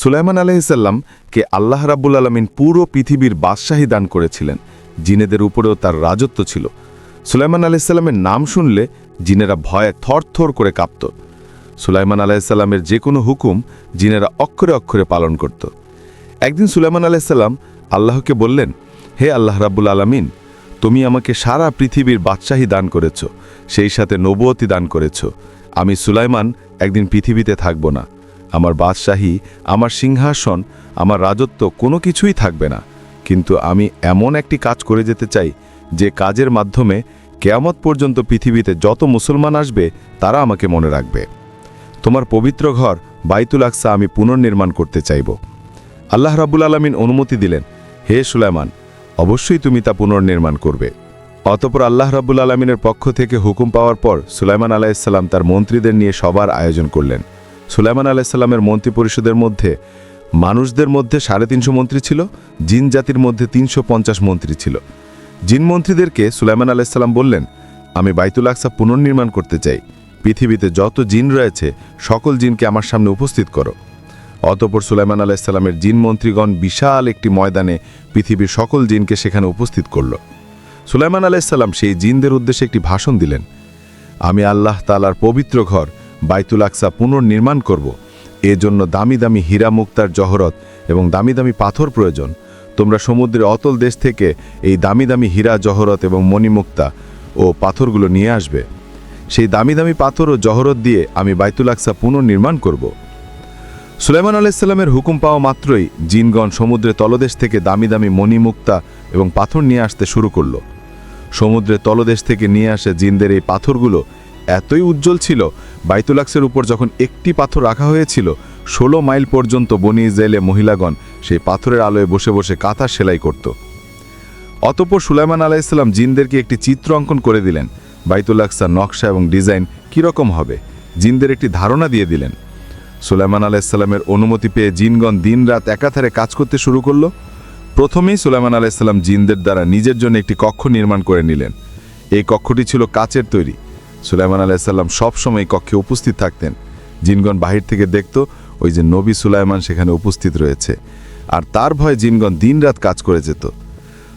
সুলাইমান আলহিসাল্লামকে আল্লাহ রাব্বুল আলমিন পুরো পৃথিবীর বাদশাহী দান করেছিলেন। জিনেদের উপরেও তার রাজত্ব ছিল। সুলাইমান আলাইসাল্লামের নাম শুনলে জিনেরা ভয়ে থরথর করে কাঁপত। সুলাইমান আলাইসাল্লামের যে কোনো হুকুম জিনেরা অক্ষরে অক্ষরে পালন করত। একদিন সুলাইমান আলাইসাল্লাম আল্লাহকে বললেন, হে আল্লাহ রাব্বুল আলমিন, তুমি আমাকে সারা পৃথিবীর বাদশাহী দান করেছ, সেই সাথে নবুয়তি দান করেছ। আমি সুলাইমান একদিন পৃথিবীতে থাকব না। আমার বাদশাহী, আমার সিংহাসন, আমার রাজত্ব কোনো কিছুই থাকবে না। কিন্তু আমি এমন একটি কাজ করে যেতে চাই, যে কাজের মাধ্যমে কেয়ামত পর্যন্ত পৃথিবীতে যত মুসলমান আসবে, তারা আমাকে মনে রাখবে। তোমার পবিত্র ঘর বাইতুল আকসা আমি পুনর্নির্মাণ করতে চাইব। আল্লাহ রাবুল আলমিন অনুমতি দিলেন, হে সুলাইমান, অবশ্যই তুমি তা পুনর্নির্মাণ করবে। অতপর আল্লাহ রাবুল আলমিনের পক্ষ থেকে হুকুম পাওয়ার পর সুলাইমান আলাইসাল্লাম তার মন্ত্রীদের নিয়ে সবার আয়োজন করলেন। সুলাইমান আলাইসাল্লামের মন্ত্রী পরিষদের মধ্যে মানুষদের মধ্যে সাড়ে তিনশো মন্ত্রী ছিল, জিন জাতির মধ্যে তিনশো পঞ্চাশ মন্ত্রী ছিল। জিন মন্ত্রীদেরকে সুলাইমান আলাইসাল্লাম বললেন, আমি বাইতুল আকসা পুনর্নির্মাণ করতে চাই। পৃথিবীতে যত জিন রয়েছে, সকল জিনকে আমার সামনে উপস্থিত করো। অতপর সুলাইমান আলাইসাল্লামের জিন মন্ত্রীগণ বিশাল একটি ময়দানে পৃথিবীর সকল জিনকে সেখানে উপস্থিত করল। সুলাইমান আলাইসাল্লাম সেই জিনদের উদ্দেশ্যে একটি ভাষণ দিলেন, আমি আল্লাহ তালার পবিত্র ঘর বাইতুল আকসা পুনর্নির্মাণ করব। এজন্য দামি দামি হীরা মুক্তার জহরত এবং দামি দামি পাথর প্রয়োজন। তোমরা সমুদ্রের অতল দেশ থেকে এই দামি দামি হীরা জহরত এবং মণিমুক্তা ও পাথরগুলো নিয়ে আসবে। সেই দামি দামি পাথর ও জহরত দিয়ে আমি বাইতুল আকসা পুনর্নির্মাণ করব। সুলাইমান আলাইসাল্লামের হুকুম পাওয়া মাত্রই জিনগণ সমুদ্রের তলদেশ থেকে দামি দামি মণিমুক্তা এবং পাথর নিয়ে আসতে শুরু করল। সমুদ্রের তলদেশ থেকে নিয়ে আসে জিনদের এই পাথরগুলো এতই উজ্জ্বল ছিল বাইতুলাক্সের উপর যখন একটি পাথর রাখা হয়েছিল, ষোলো মাইল পর্যন্ত বনি ইসরায়েলে মহিলাগণ সেই পাথরের আলোয় বসে বসে কাঁথা সেলাই করত। অতপর সুলাইমান আলাইসাল্লাম জিনদেরকে একটি চিত্র অঙ্কন করে দিলেন। বাইতুলাক্সার নকশা এবং ডিজাইন কীরকম হবে, জিনদের একটি ধারণা দিয়ে দিলেন। সুলাইমান আলাইসাল্লামের অনুমতি পেয়ে জিনগণ দিনরাত একাধারে কাজ করতে শুরু করল। প্রথমেই সুলাইমান আলাইসাল্লাম জিনদের দ্বারা নিজের জন্য একটি কক্ষ নির্মাণ করে নিলেন। এই কক্ষটি ছিল কাচের তৈরি। সুলাইমান আলাইসাল্লাম সবসময় কক্ষে উপস্থিত থাকতেন। জিনগণ বাহির থেকে দেখত ওই যে নবী সুলাইমান সেখানে উপস্থিত রয়েছে। আর তার ভয়ে জিনগণ দিনরাত কাজ করে যেত।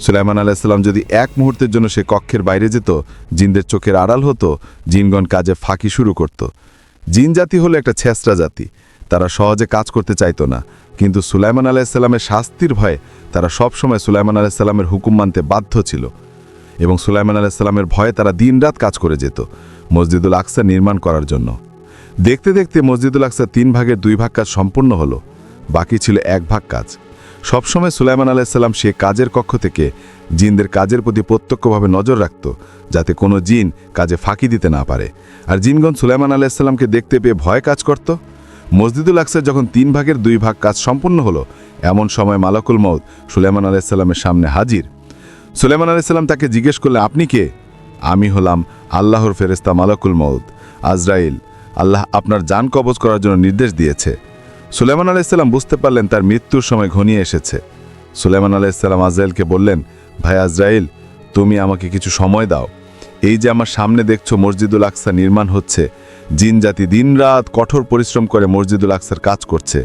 সুলাইমান আলাইসাল্লাম যদি এক মুহূর্তের জন্য সে কক্ষের বাইরে যেত, জিনদের চোখের আড়াল হতো, জিনগণ কাজে ফাঁকি শুরু করত। জিন জাতি হলো একটা ছেঁচড়া জাতি। তারা সহজে কাজ করতে চাইতো না। কিন্তু সুলাইমান আলাইসাল্লামের শাস্তির ভয়ে তারা সবসময় সুলাইমান আলাইসাল্লামের হুকুম মানতে বাধ্য ছিল। এবং সুলাইমান আলাইসাল্লামের ভয়ে তারা দিনরাত কাজ করে যেত মসজিদুল আকসা নির্মাণ করার জন্য। দেখতে দেখতে মসজিদুল আকসা তিন ভাগের দুই ভাগ কাজ সম্পূর্ণ হলো, বাকি ছিল এক ভাগ কাজ। সবসময় সুলাইমান আলাইসাল্লাম সে কাজের কক্ষ থেকে জিনদের কাজের প্রতি প্রত্যক্ষভাবে নজর রাখত, যাতে কোনো জিন কাজে ফাঁকি দিতে না পারে। আর জিনগণ সুলাইমান আলাইসাল্লামকে দেখতে পেয়ে ভয় কাজ করত। মসজিদুল আকসার যখন তিন ভাগের দুই ভাগ কাজ সম্পূর্ণ হলো, এমন সময় মালাকুল মৌদ সুলাইমান আলাইসাল্লামের সামনে হাজির। সুলেমান আলাইসাল্লাম তাকে জিজ্ঞেস করলে, আপনি কে? আমি হলাম আল্লাহর ফেরেস্তা মালাকুল মৌদ আজরাইল। আল্লাহ আপনার যান কবজ করার জন্য নির্দেশ দিয়েছে। সুলেমান আলাইসাল্লাম বুঝতে পারলেন তার মৃত্যুর সময় ঘনিয়ে এসেছে। সুলেমান আলাইসাল্লাম আজরাইলকে বললেন, ভাই আজরাইল, তুমি আমাকে কিছু সময় দাও। এই যে আমার সামনে দেখছ মসজিদুল আকসা নির্মাণ হচ্ছে, জিন জাতি দিনরাত কঠোর পরিশ্রম করে মসজিদুল আকসার কাজ করছে।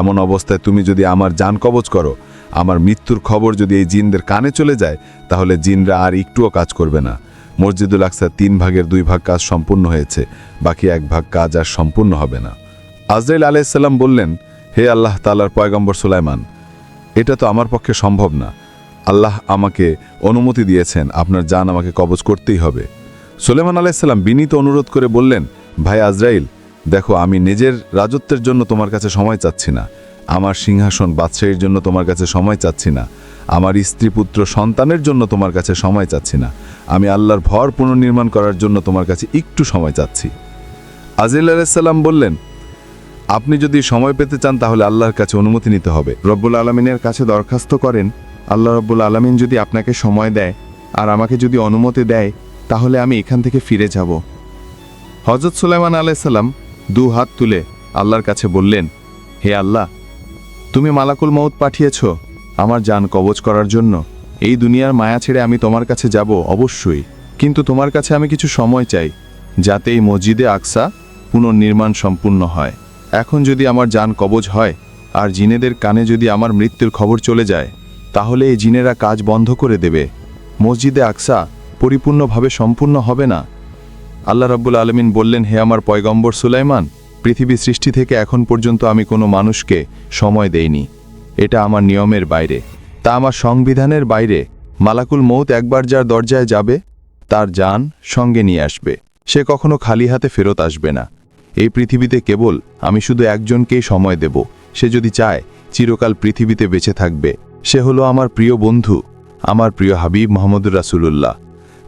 এমন অবস্থায় তুমি যদি আমার যান কবজ করো আমার মৃত্যুর খবর যদি এই জিনদের কানে চলে যায়, তাহলে জিনরা আর একটুও কাজ করবে না। মসজিদুল আকসার তিন ভাগের দুই ভাগ কাজ সম্পূর্ণ হয়েছে, বাকি এক ভাগ কাজ আর সম্পূর্ণ হবে না। আজরাইল আলাইসাল্লাম বললেন, হে আল্লাহ তালার পয়গম্বর সুলাইমান, এটা তো আমার পক্ষে সম্ভব না। আল্লাহ আমাকে অনুমতি দিয়েছেন, আপনার যান আমাকে কবজ করতেই হবে। সুলেমান আলাইসাল্লাম বিনীত অনুরোধ করে বললেন, ভাই আজরাইল, দেখো, আমি নিজের রাজত্বের জন্য তোমার কাছে সময় চাচ্ছি না। আমার সিংহাসন বাদশাহীর জন্য তোমার কাছে সময় চাচ্ছি না। আমার স্ত্রী পুত্র সন্তানের জন্য তোমার কাছে সময় চাচ্ছি না। আমি আল্লাহর ভর পুনর্নির্মাণ করার জন্য তোমার কাছে একটু সময় চাচ্ছি। আজিল আলাইসাল্লাম বললেন, আপনি যদি সময় পেতে চান তাহলে আল্লাহর কাছে অনুমতি নিতে হবে। রব্বুল আলমিনের কাছে দরখাস্ত করেন, আল্লাহ রব্বুল আলমিন যদি আপনাকে সময় দেয় আর আমাকে যদি অনুমতি দেয়, তাহলে আমি এখান থেকে ফিরে যাব। হজরত সুলাইমান আলাইসাল্লাম দু হাত তুলে আল্লাহর কাছে বললেন, হে আল্লাহ তুমি মালাকুল মৌত পাঠিয়েছ আমার যান কবজ করার জন্য। এই দুনিয়ার মায়া ছেড়ে আমি তোমার কাছে যাব অবশ্যই। কিন্তু তোমার কাছে আমি কিছু সময় চাই, যাতে এই মসজিদে আকসা পুনর্নির্মাণ সম্পূর্ণ হয়। এখন যদি আমার যান কবজ হয়, আর জিনেদের কানে যদি আমার মৃত্যুর খবর চলে যায়, তাহলে এই জিনেরা কাজ বন্ধ করে দেবে। মসজিদে আকসা পরিপূর্ণভাবে সম্পূর্ণ হবে না। আল্লাহ রাব্বুল আলমিন বললেন, হে আমার পয়গম্বর সুলাইমান পৃথিবী সৃষ্টি থেকে এখন পর্যন্ত আমি কোনো মানুষকে সময় দেইনি। এটা আমার নিয়মের বাইরে। তা আমার সংবিধানের বাইরে। মালাকুল মৌত একবার যার দরজায় যাবে, তার যান সঙ্গে নিয়ে আসবে। সে কখনো খালি হাতে ফেরত আসবে না। এই পৃথিবীতে কেবল আমি শুধু একজনকেই সময় দেব। সে যদি চায়, চিরকাল পৃথিবীতে বেঁচে থাকবে। সে হলো আমার প্রিয় বন্ধু, আমার প্রিয় হাবিব মোহাম্মদুর রাসুলুল্লাহ।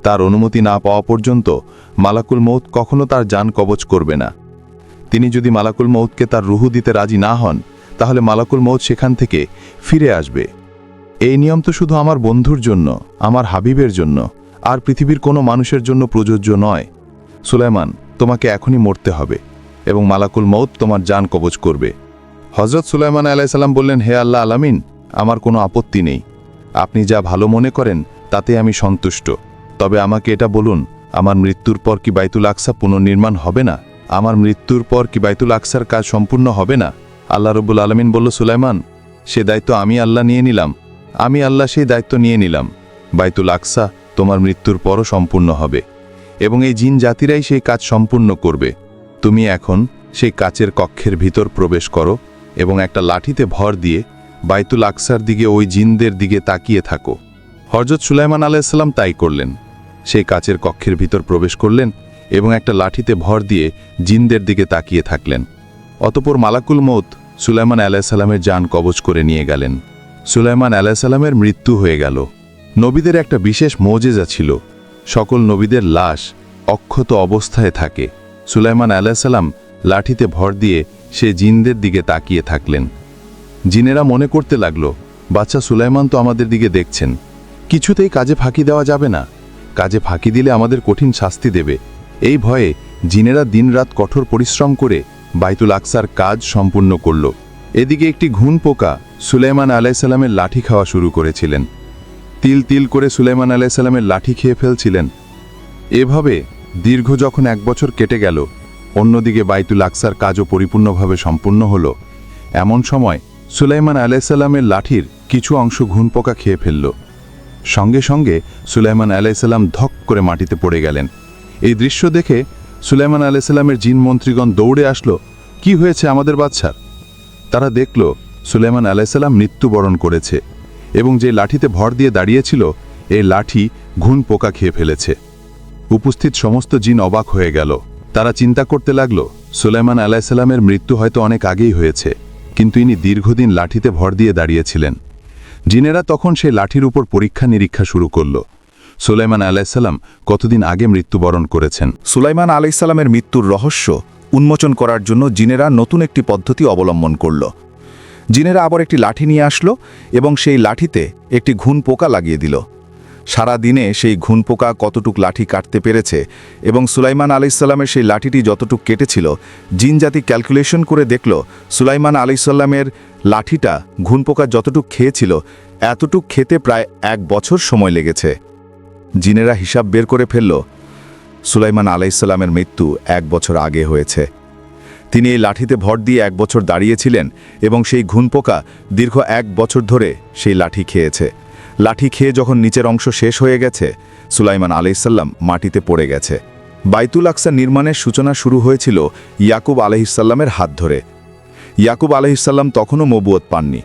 তার অনুমতি না পাওয়া পর্যন্ত মালাকুল মৌত কখনো তার যান কবচ করবে না। তিনি যদি মালাকুল মৌতকে তার রুহু দিতে রাজি না হন, তাহলে মালাকুল মৌত সেখান থেকে ফিরে আসবে। এই নিয়ম তো শুধু আমার বন্ধুর জন্য, আমার হাবিবের জন্য, আর পৃথিবীর কোনো মানুষের জন্য প্রযোজ্য নয়। সুলাইমান, তোমাকে এখনই মরতে হবে, এবং মালাকুল মৌত তোমার যান কবচ করবে। হজরত সুলাইমান আলাইসাল্লাম বললেন, হে আল্লাহ আলামিন, আমার কোনো আপত্তি নেই। আপনি যা ভালো মনে করেন, তাতে আমি সন্তুষ্ট। তবে আমাকে এটা বলুন, আমার মৃত্যুর পর কি বাইতুল আকসা পুনর্নির্মাণ হবে না? আমার মৃত্যুর পর কি বাইতুল আকসার কাজ সম্পূর্ণ হবে না? আল্লাহ রবুল আলমিন বলল, সুলাইমান, সে দায়িত্ব আমি আল্লাহ নিয়ে নিলাম। আমি আল্লাহ সেই দায়িত্ব নিয়ে নিলাম। বাইতুল আকসা তোমার মৃত্যুর পরও সম্পূর্ণ হবে এবং এই জিন জাতিরাই সেই কাজ সম্পূর্ণ করবে। তুমি এখন সেই কাচের কক্ষের ভিতর প্রবেশ করো এবং একটা লাঠিতে ভর দিয়ে বাইতুল আকসার দিকে ওই জিনদের দিকে তাকিয়ে থাকো। হরজত সুলাইমান আলাইসাল্লাম তাই করলেন। সেই কাচের কক্ষের ভিতর প্রবেশ করলেন এবং একটা লাঠিতে ভর দিয়ে জিনদের দিকে তাকিয়ে থাকলেন। অতপর মালাকুল মৌত সুলাইমান আলাইসাল্লামের যান কবচ করে নিয়ে গেলেন। সুলাইমান আলাইসাল্লামের মৃত্যু হয়ে গেল। নবীদের একটা বিশেষ মোজেজা ছিল। সকল নবীদের লাশ অক্ষত অবস্থায় থাকে। সুলাইমান আলাইসাল্লাম লাঠিতে ভর দিয়ে সে জিনদের দিকে তাকিয়ে থাকলেন। জিনেরা মনে করতে লাগল, বাচ্চা সুলাইমান তো আমাদের দিকে দেখছেন। কিছুতেই কাজে ফাঁকি দেওয়া যাবে না। কাজে ফাঁকি দিলে আমাদের কঠিন শাস্তি দেবে। এই ভয়ে জিনেরা দিনরাত কঠোর পরিশ্রম করে বাইতুল আকসার কাজ সম্পূর্ণ করল। এদিকে একটি ঘুণ পোকা সুলাইমান আলাইসাল্লামের লাঠি খাওয়া শুরু করেছিলেন। তিল তিল করে সুলাইমান আলাইসাল্লামের লাঠি খেয়ে ফেলছিলেন। এভাবে দীর্ঘ যখন এক বছর কেটে গেল, অন্যদিকে বাইতুল আকসার কাজও পরিপূর্ণভাবে সম্পূর্ণ হল। এমন সময় সুলাইমান আলাইসাল্লামের লাঠির কিছু অংশ ঘুণপোকা খেয়ে ফেলল। সঙ্গে সঙ্গে সুলাইমান আলাইসাল্লাম ধক করে মাটিতে পড়ে গেলেন। এই দৃশ্য দেখে সুলাইমান আলাইসাল্লামের জিন মন্ত্রীগণ দৌড়ে আসলো, কি হয়েছে আমাদের বাচ্চার তারা দেখল, সুলাইমান আলাইসাল্লাম মৃত্যুবরণ করেছে এবং যে লাঠিতে ভর দিয়ে দাঁড়িয়েছিল, এই লাঠি ঘুণ পোকা খেয়ে ফেলেছে। উপস্থিত সমস্ত জিন অবাক হয়ে গেল। তারা চিন্তা করতে লাগল, সুলাইমান আলাইসাল্লামের মৃত্যু হয়তো অনেক আগেই হয়েছে, কিন্তু ইনি দীর্ঘদিন লাঠিতে ভর দিয়ে দাঁড়িয়েছিলেন। জিনেরা তখন সেই লাঠির উপর পরীক্ষা নিরীক্ষা শুরু করল। সুলাইমান আলাইসাল্লাম কতদিন আগে মৃত্যুবরণ করেছেন? সুলাইমান আলাইসাল্লামের মৃত্যুর রহস্য উন্মোচন করার জন্য জিনেরা নতুন একটি পদ্ধতি অবলম্বন করল। জিনেরা আবার একটি লাঠি নিয়ে আসলো এবং সেই লাঠিতে একটি ঘুণ পোকা লাগিয়ে দিল। সারা দিনে সেই ঘুণ পোকা কতটুক লাঠি কাটতে পেরেছে এবং সুলাইমান আলাইসাল্লামের সেই লাঠিটি যতটুক কেটেছিল, জিন জাতি ক্যালকুলেশন করে দেখল সুলাইমান আলাইসাল্লামের লাঠিটা ঘুণ পোকা যতটুক খেয়েছিল, এতটুক খেতে প্রায় এক বছর সময় লেগেছে। জিনেরা হিসাব বের করে ফেলল, সুলাইমান আলাইসাল্লামের মৃত্যু এক বছর আগে হয়েছে। তিনি এই লাঠিতে ভর দিয়ে এক বছর দাঁড়িয়েছিলেন এবং সেই ঘুনপোকা দীর্ঘ এক বছর ধরে সেই লাঠি খেয়েছে। লাঠি খেয়ে যখন নিচের অংশ শেষ হয়ে গেছে, সুলাইমান আলাইসাল্লাম মাটিতে পড়ে গেছে। বাইতুল আকসা নির্মাণের সূচনা শুরু হয়েছিল ইয়াকুব আলহিসাল্লামের হাত ধরে। ইয়াকুব আলহিসাল্লাম তখনও মবুয়ত পাননি।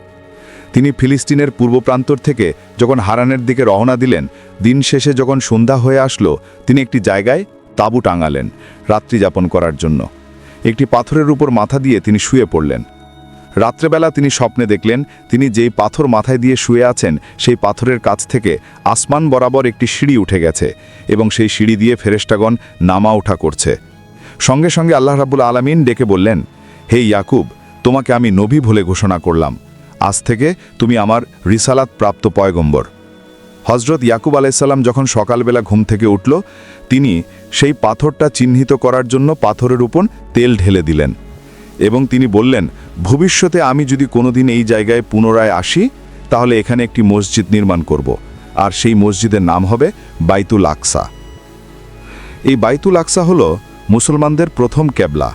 তিনি ফিলিস্তিনের পূর্ব প্রান্তর থেকে যখন হারানের দিকে রওনা দিলেন, দিন শেষে যখন সন্ধ্যা হয়ে আসলো, তিনি একটি জায়গায় তাঁবু টাঙালেন রাত্রি যাপন করার জন্য। একটি পাথরের উপর মাথা দিয়ে তিনি শুয়ে পড়লেন। রাত্রেবেলা তিনি স্বপ্নে দেখলেন, তিনি যেই পাথর মাথায় দিয়ে শুয়ে আছেন, সেই পাথরের কাছ থেকে আসমান বরাবর একটি সিঁড়ি উঠে গেছে এবং সেই সিঁড়ি দিয়ে ফেরেস্টাগণ নামা ওঠা করছে। সঙ্গে সঙ্গে আল্লাহ রাবুল আলমিন ডেকে বললেন, হে ইয়াকুব, তোমাকে আমি নবী বলে ঘোষণা করলাম। আজ থেকে তুমি আমার রিসালাত প্রাপ্ত পয়গম্বর। হজরত ইয়াকুব আলাইসাল্লাম যখন সকালবেলা ঘুম থেকে উঠল, তিনি সেই পাথরটা চিহ্নিত করার জন্য পাথরের উপর তেল ঢেলে দিলেন এবং তিনি বললেন, ভবিষ্যতে আমি যদি কোনোদিন এই জায়গায় পুনরায় আসি, তাহলে এখানে একটি মসজিদ নির্মাণ করব, আর সেই মসজিদের নাম হবে বাইতুল আকসা। এই বাইতুল আকসা হল মুসলমানদের প্রথম ক্যাবলা।